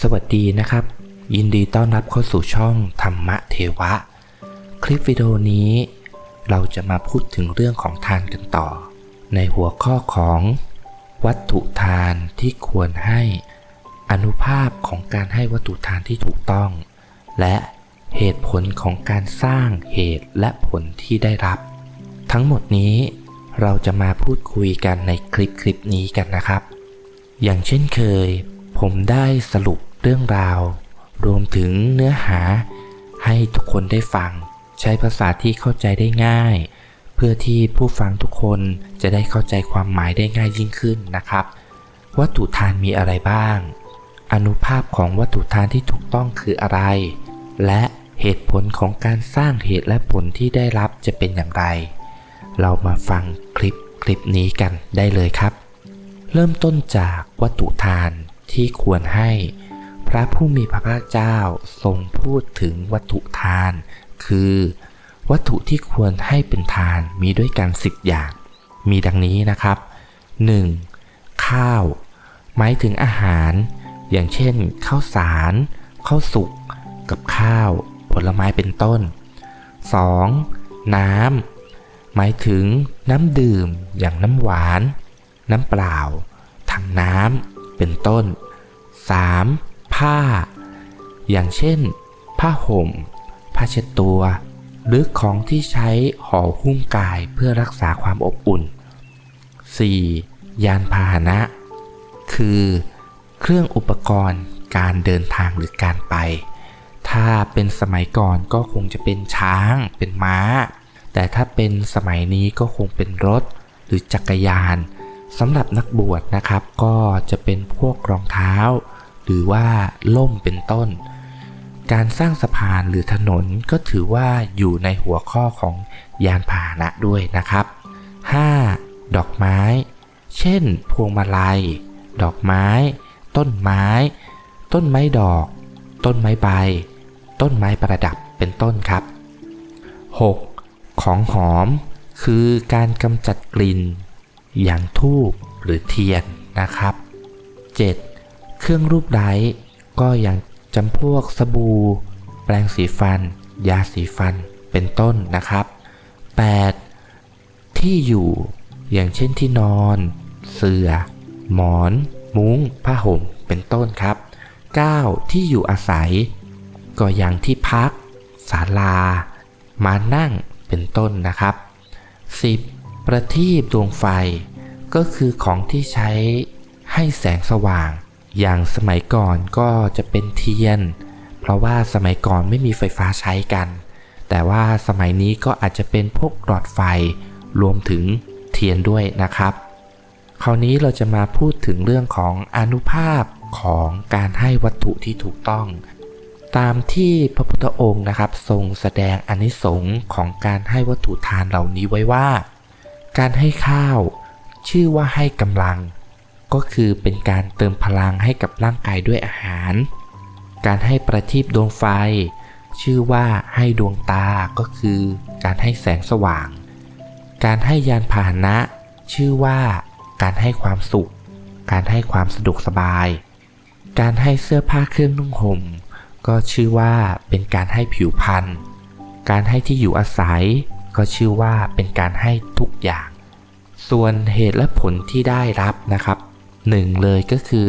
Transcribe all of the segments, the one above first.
สวัสดีนะครับ ยินดีต้อนรับเข้าสู่ช่องธรรมะเทวะ คลิปวิดีโอนี้ เราจะมาพูดถึงเรื่องของทานกันต่อ ในหัวข้อของ วัตถุทานที่ควรให้อนุภาพของการให้วัตถุทานที่ถูกต้อง และเหตุผลของการสร้างเหตุและผลที่ได้รับ ทั้งหมดนี้เราจะมาพูดคุยกันในคลิปคลิปนี้กันนะครับ อย่างเช่นเคย ผมได้สรุปเรื่องราว รวมถึงเนื้อหาให้ทุกคนได้ฟัง ใช้ภาษาที่เข้าใจได้ง่าย เพื่อที่ผู้ฟังทุกคนจะได้เข้าใจความหมายได้ง่ายยิ่งขึ้นนะครับ วัตถุทานมีอะไรบ้าง อนุภาพของวัตถุทานที่ถูกต้องคืออะไร และเหตุผลของการสร้างเหตุและผลที่ได้รับจะเป็นอย่างไร เรามาฟังคลิปคลิปนี้กันได้เลยครับ เริ่มต้นจากวัตถุทานที่ควรให้ พระผู้มีพระภาคเจ้าทรงพูดถึงวัตถุทาน คือ วัตถุที่ควรให้เป็นทานมีด้วยกันสิบอย่าง มีดังนี้นะครับ 1. ข้าว หมายถึงอาหาร อย่างเช่น ข้าวสารข้าวสุกกับข้าว ผลไม้เป็นต้น 2. น้ำหมายถึงน้ำดื่มอย่างน้ำหวาน น้ำเปล่า ถังน้ำเป็นต้น 3. ผ้า อย่างเช่น ผ้าห่ม ผ้าเช็ดตัว หรือของที่ใช้ห่อหุ้มกายเพื่อรักษาความอบอุ่น 4. ยานพาหนะ คือ เครื่องอุปกรณ์การเดินทางหรือการไป ถ้าเป็นสมัยก่อนก็คงจะเป็นช้าง เป็นม้า แต่ถ้าเป็นสมัยนี้ก็คงเป็นรถ หรือจักรยาน สำหรับนักบวชนะครับก็จะเป็นพวกรองเท้า หรือว่าล่มเป็นต้น การสร้างสะพานหรือถนนก็ถือว่าอยู่ในหัวข้อของยานพาหนะด้วยนะครับ 5. ดอกไม้ เช่น พวงมาลัย ดอกไม้ ต้นไม้ ต้นไม้ดอก ต้นไม้ใบ ต้นไม้ประดับเป็นต้นครับ 6. ของหอม คือการกำจัดกลิ่น อย่างทูบหรือเทียนนะครับ 7. เครื่องรูปไร้ก็อย่างจำพวกสบู่ แปรงสีฟัน ยาสีฟันเป็นต้นนะครับ 8. ที่อยู่อย่างเช่นที่นอน เสื่อ หมอน มุ้ง ผ้าห่ม เป็นต้นครับ 9. ที่อยู่อาศัย ก็อย่างที่พัก ศาลา มานั่ง เป็นต้นนะครับ 10. ประทีปดวงไฟ ก็คือของที่ใช้ให้แสงสว่าง อย่างสมัยก่อนก็จะเป็นเทียน เพราะว่าสมัยก่อนไม่มีไฟฟ้าใช้กัน แต่ว่าสมัยนี้ก็อาจจะเป็นพวกหลอดไฟรวมถึงเทียนด้วยนะครับ คราวนี้เราจะมาพูดถึงเรื่องของอนุภาพของการให้วัตถุที่ถูกต้อง ตามที่พระพุทธองค์นะครับ ทรงแสดงอนิสงค์ของการให้วัตถุทานเหล่านี้ไว้ว่า การให้ข้าว ชื่อว่าให้กำลัง ก็คือเป็นการเติมพลังให้กับร่างกายด้วยอาหาร การให้ประทีปดวงไฟ ชื่อว่าให้ดวงตาก็คือการให้แสงสว่าง การให้ยานพาหนะ ชื่อว่าการให้ความสุข การให้ความสะดวกสบาย การให้เสื้อผ้าเครื่องนุ่งห่มก็ชื่อว่าเป็นการให้ผิวพรรณการให้ที่อยู่อาศัย ก็ชื่อว่าเป็นการให้ทุกอย่าง ส่วนเหตุและผลที่ได้รับนะครับหนึ่งเลยก็คือ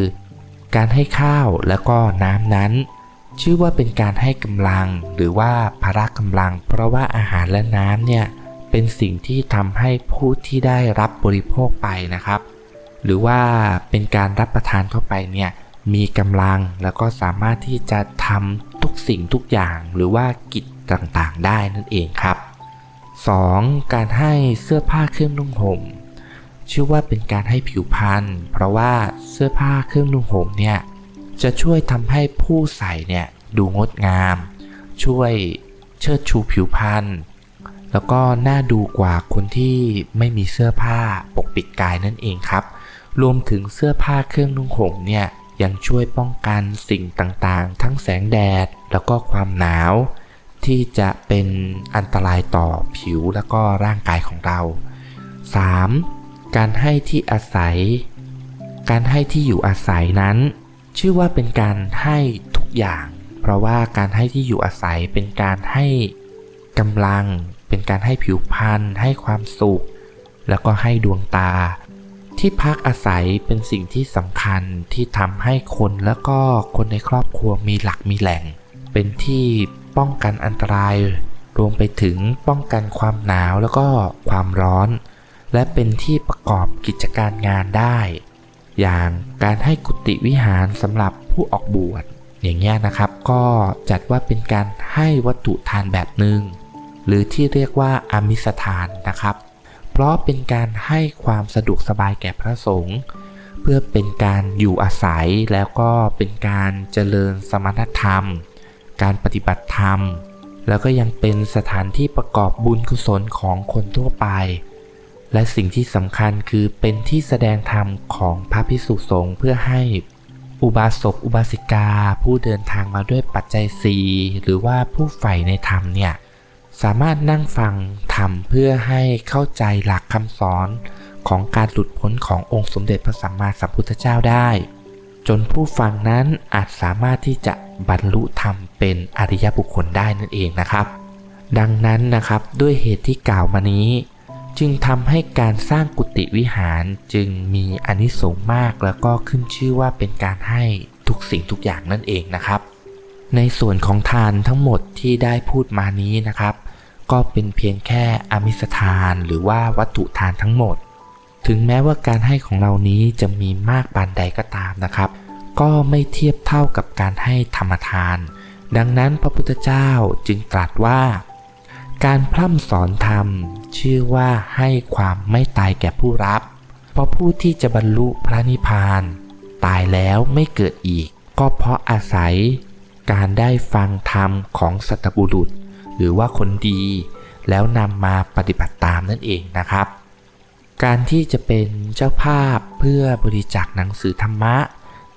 การให้ข้าวแล้วก็น้ำนั้น ชื่อว่าเป็นการให้กำลังหรือว่าพละกำลัง เพราะว่าอาหารและน้ำเนี่ยเป็นสิ่งที่ทำให้ผู้ที่ได้รับบริโภคไปนะครับ หรือว่าเป็นการรับประทานเข้าไปเนี่ยมีกำลังแล้วก็สามารถที่จะทำทุกสิ่งทุกอย่างหรือว่ากิจต่างๆ ได้นั่นเองครับ 2. การให้เสื้อผ้าเครื่องนุ่งห่มชื่อว่าเป็นการให้ผิวพรรณเพราะว่าเสื้อผ้าเครื่องนุ่งห่มเนี่ยจะช่วยทำให้ผู้ใส่เนี่ยดูงดงาม ช่วยเชิดชูผิวพรรณแล้วก็น่าดูกว่าคนที่ไม่มีเสื้อผ้าปกปิดกายนั่นเองครับ รวมถึงเสื้อผ้าเครื่องนุ่งห่มเนี่ยยังช่วยป้องกันสิ่งต่างๆ ทั้งแสงแดดแล้วก็ความหนาว ที่จะเป็นอันตรายต่อผิวแล้วก็ร่างกายของเรา 3. การให้ที่อาศัย การให้ที่อยู่อาศัยนั้น ชื่อว่าเป็นการให้ทุกอย่าง เพราะว่าการให้ที่อยู่อาศัยเป็นการให้กำลัง เป็นการให้ผิวพรรณให้ความสุข แล้วก็ให้ดวงตา ที่พักอาศัยเป็นสิ่งที่สำคัญที่ทำให้คนแล้วก็คนในครอบครัวมีหลักมีแหล่ง เป็นที่ ป้องกันอันตราย รวมไปถึงป้องกันความหนาวแล้วก็ความร้อน และเป็นที่ประกอบกิจการงานได้ อย่างการให้กุฏิวิหารสำหรับผู้ออกบวชอย่างเงี้ยนะครับก็จัดว่าเป็นการให้วัตถุทานแบบหนึ่งหรือที่เรียกว่าอามิสทานนะครับ เพราะเป็นการให้ความสะดวกสบายแก่พระสงฆ์เพื่อเป็นการอยู่อาศัยแล้วก็เป็นการเจริญสมณธรรม การปฏิบัติธรรม แล้วก็ยังเป็นสถานที่ประกอบบุญกุศลของคนทั่วไป และสิ่งที่สำคัญคือเป็นที่แสดงธรรมของพระพิสุสงฆ์เพื่อให้อุบาสกอุบาสิกา ผู้เดินทางมาด้วยปัจจัยสีหรือว่าผู้ใฝ่ในธรรมเนี่ยสามารถนั่งฟังธรรมเพื่อให้เข้าใจหลักคำสอนของการหลุดพ้นขององค์สมเด็จพระสัมมาสัมพุทธเจ้าได้ จนผู้ฟังนั้นอาจสามารถที่จะบรรลุธรรมเป็นอริยบุคคลได้นั่นเองนะครับ ดังนั้นนะครับด้วยเหตุที่กล่าวมานี้ จึงทำให้การสร้างกุฏิวิหารจึงมีอนิสงส์มากแล้วก็ขึ้นชื่อว่าเป็นการให้ทุกสิ่งทุกอย่างนั่นเองนะครับ ในส่วนของทานทั้งหมดที่ได้พูดมานี้นะครับ ก็เป็นเพียงแค่อมิสทานหรือว่าวัตถุทานทั้งหมด ถึงแม้ว่าการให้ของเรานี้จะมีมากปานใดก็ตามนะครับ ก็ไม่เทียบเท่ากับการให้ธรรมทาน ดังนั้นพระพุทธเจ้าจึงตรัสว่า การพร่ำสอนธรรม ชื่อว่าให้ความไม่ตายแก่ผู้รับ เพราะผู้ที่จะบรรลุพระนิพพาน ตายแล้วไม่เกิดอีก ก็เพราะอาศัย การได้ฟังธรรมของสัตบุรุษ หรือว่าคนดี แล้วนำมาปฏิบัติตามนั่นเองนะครับ การที่จะเป็นเจ้าภาพเพื่อบริจาคหนังสือธรรมะ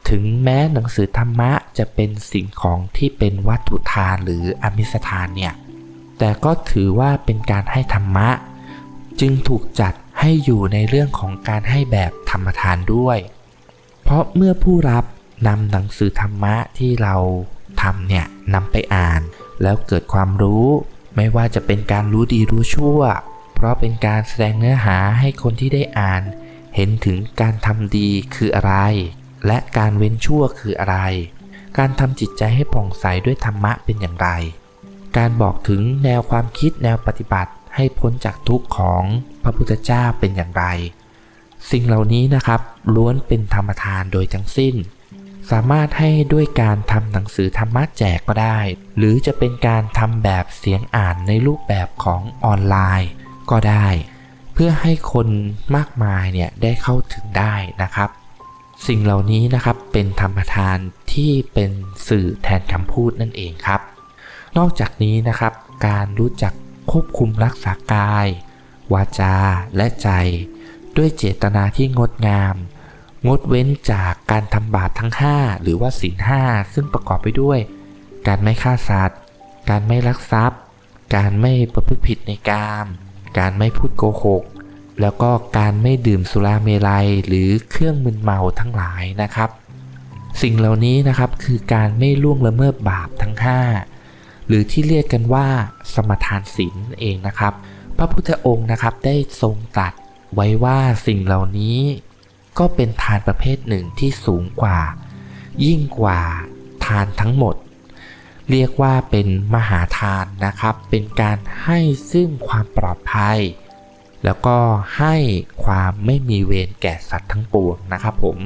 ถึงแม้หนังสือธรรมะจะเป็นสิ่งของที่เป็นวัตถุทานหรืออมิสทานเนี่ย แต่ก็ถือว่าเป็นการให้ธรรมะ จึงถูกจัดให้อยู่ในเรื่องของการให้แบบธรรมทานด้วย เพราะเมื่อผู้รับนำหนังสือธรรมะที่เราทำเนี่ยนำไปอ่าน แล้วเกิดความรู้ ไม่ว่าจะเป็นการรู้ดีรู้ชั่ว ราะเป็นการแสดงเนื้อหาให้คนที่ได้อ่าน เห็นถึงการทำดีคืออะไร และการเว้นชั่วคืออะไร การทำจิตใจให้ผ่องใสด้วยธรรมะเป็นอย่างไร การบอกถึงแนวความคิดแนวปฏิบัติให้พ้นจากทุกข์ของพระพุทธเจ้าเป็นอย่างไร สิ่งเหล่านี้นะครับล้วนเป็นธรรมทานโดยทั้งสิ้น สามารถให้ด้วยการทำหนังสือธรรมะแจกก็ได้ หรือจะเป็นการทำแบบเสียงอ่านในรูปแบบของออนไลน์ ก็ได้ เพื่อให้คนมากมายเนี่ยได้เข้าถึงได้นะครับ สิ่งเหล่านี้นะครับเป็นธรรมทานที่เป็นสื่อแทนคำพูดนั่นเองครับ นอกจากนี้นะครับการรู้จักควบคุมรักษากาย วาจาและใจ ด้วยเจตนาที่งดงาม งดเว้นจากการทำบาปทั้ง 5 หรือว่าศีลห้าซึ่งประกอบไปด้วย การไม่ฆ่าสัตว์ การไม่ลักทรัพย์ การไม่ประพฤติผิดในกาม การไม่พูดโกหก แล้วก็การไม่ดื่มสุราเมลัยหรือเครื่องมึนเมาทั้งหลายนะครับ สิ่งเหล่านี้นะครับคือการไม่ล่วงละเมิดบาปทั้ง 5 หรือที่เรียกกันว่าสมทานศีลเองนะครับ พระพุทธองค์นะครับได้ทรงตรัสไว้ว่าสิ่งเหล่านี้ ก็เป็นทานประเภทหนึ่งที่สูงกว่า ยิ่งกว่าทานทั้งหมด เรียกว่าเป็นมหาทานนะครับ เป็นการให้ซึ่งความปลอดภัย แล้วก็ให้ความไม่มีเวรแก่สัตว์ทั้งปวงนะครับผม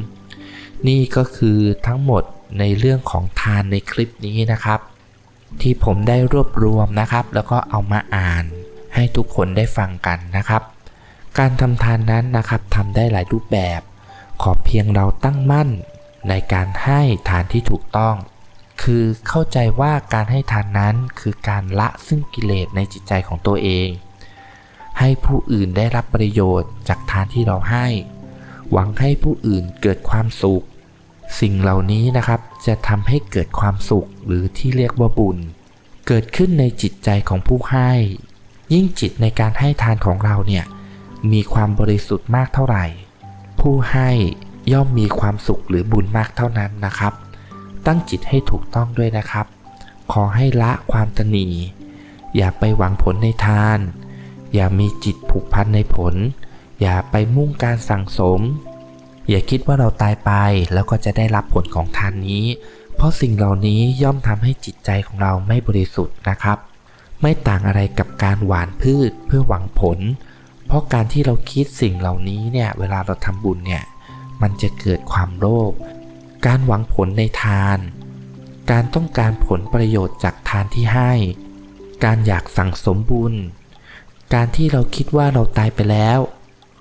นี่ก็คือทั้งหมดในเรื่องของทานในคลิปนี้นะครับ ที่ผมได้รวบรวมนะครับ แล้วก็เอามาอ่านให้ทุกคนได้ฟังกันนะครับ การทำทานนั้นนะครับทำได้หลายรูปแบบ ขอเพียงเราตั้งมั่นในการให้ทานที่ถูกต้อง คือเข้าใจว่าการให้ทานนั้นคือการละซึ่งกิเลสในจิตใจของตัวเอง ให้ผู้อื่นได้รับประโยชน์จากทานที่เราให้ หวังให้ผู้อื่นเกิดความสุข สิ่งเหล่านี้นะครับจะทำให้เกิดความสุขหรือที่เรียกว่าบุญ เกิดขึ้นในจิตใจของผู้ให้ ยิ่งจิตในการให้ทานของเราเนี่ยมีความบริสุทธิ์มากเท่าไหร่ ผู้ให้ย่อมมีความสุขหรือบุญมากเท่านั้นนะครับ ตั้งจิตให้ถูกต้องด้วยนะครับ ขอให้ละความตนี อย่าไปหวังผลในทาน อย่ามีจิตผูกพันในผล อย่าไปมุ่งการสั่งสม อย่าคิดว่าเราตายไปแล้วก็จะได้รับผลของทานนี้ เพราะสิ่งเหล่านี้ย่อมทำให้จิตใจของเราไม่บริสุทธิ์นะครับ ไม่ต่างอะไรกับการหว่านพืชเพื่อหวังผล เพราะการที่เราคิดสิ่งเหล่านี้เนี่ยเวลาเราทำบุญเนี่ยมันจะเกิดความโลภ การหวังผลในทาน การต้องการผลประโยชน์จากทานที่ให้ การอยากสั่งสมบุญ การที่เราคิดว่าเราตายไปแล้ว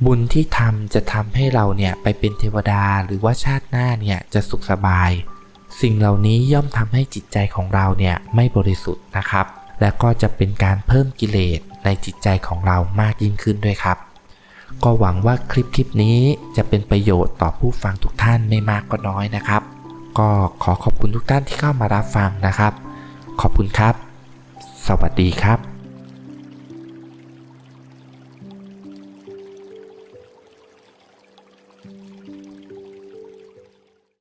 บุญที่ทำจะทำให้เราเนี่ยไปเป็นเทวดาหรือว่าชาติหน้าเนี่ยจะสุขสบาย สิ่งเหล่านี้ย่อมทำให้จิตใจของเราเนี่ยไม่บริสุทธิ์นะครับ และก็จะเป็นการเพิ่มกิเลสในจิตใจของเรามากยิ่งขึ้นด้วยครับ ก็หวังว่าคลิปคลิปนี้จะเป็นประโยชน์ต่อผู้ฟังทุกท่านไม่มากก็น้อยนะครับ ก็ขอขอบคุณทุกท่านที่เข้ามารับฟังนะครับ ขอบคุณครับ สวัสดีครับ